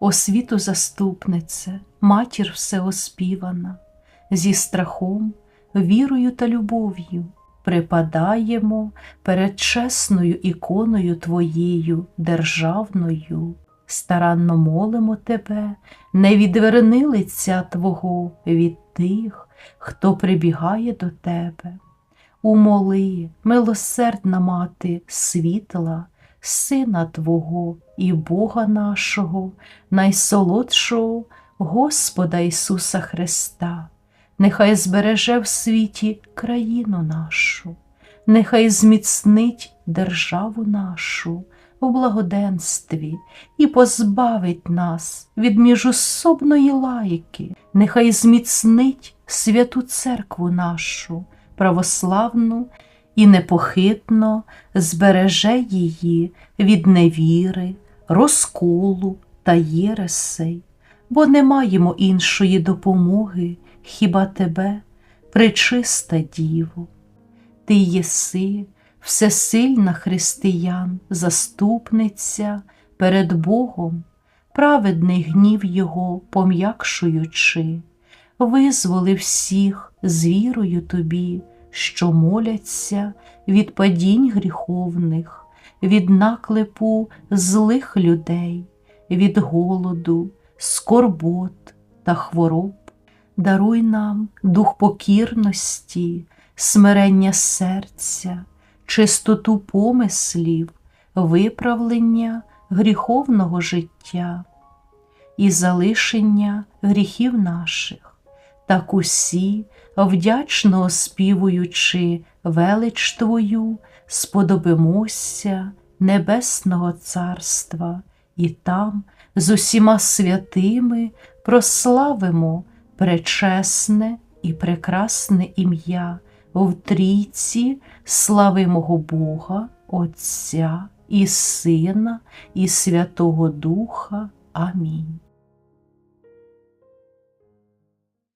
освіту заступнице, матір всеоспівана, зі страхом, вірою та любов'ю припадаємо перед чесною іконою Твоєю державною, старанно молимо Тебе, не відверни лиця Твого від тих, хто прибігає до Тебе. Умоли, милосердна мати світла, Сина Твого і Бога нашого, найсолодшого Господа Ісуса Христа, нехай збереже в світі країну нашу, нехай зміцнить державу нашу у благоденстві і позбавить нас від міжособної лайки, нехай зміцнить святу церкву нашу, православну і непохитно збереже її від невіри, розколу та єресей, бо не маємо іншої допомоги, хіба тебе, пречиста Діво. Ти єси, всесильна християн, заступниця перед Богом, праведний гнів Його пом'якшуючи, визволи всіх з вірою тобі, що моляться від падінь гріховних, від наклепу злих людей, від голоду, скорбот та хвороб. Даруй нам дух покірності, смирення серця, чистоту помислів, виправлення гріховного життя і залишення гріхів наших, так усі, вдячно оспівуючи велич Твою, сподобимося Небесного Царства, і там з усіма святими прославимо пречесне і прекрасне ім'я в трійці славимого Бога, Отця і Сина, і Святого Духа. Амінь.